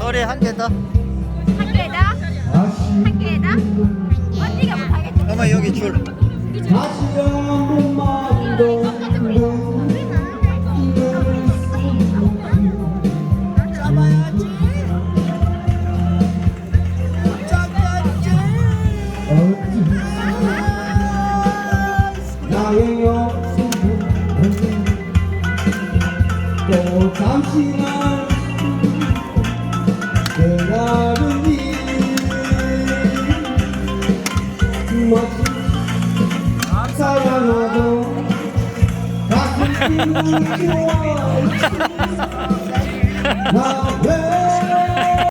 노래 한 개 더. 한 개다? 언니가 못하겠지? 엄마 여기 줄. 나의 영혼은 또 잠시만 그라는지 멋진 사랑하고 가슴이 좋아 Now,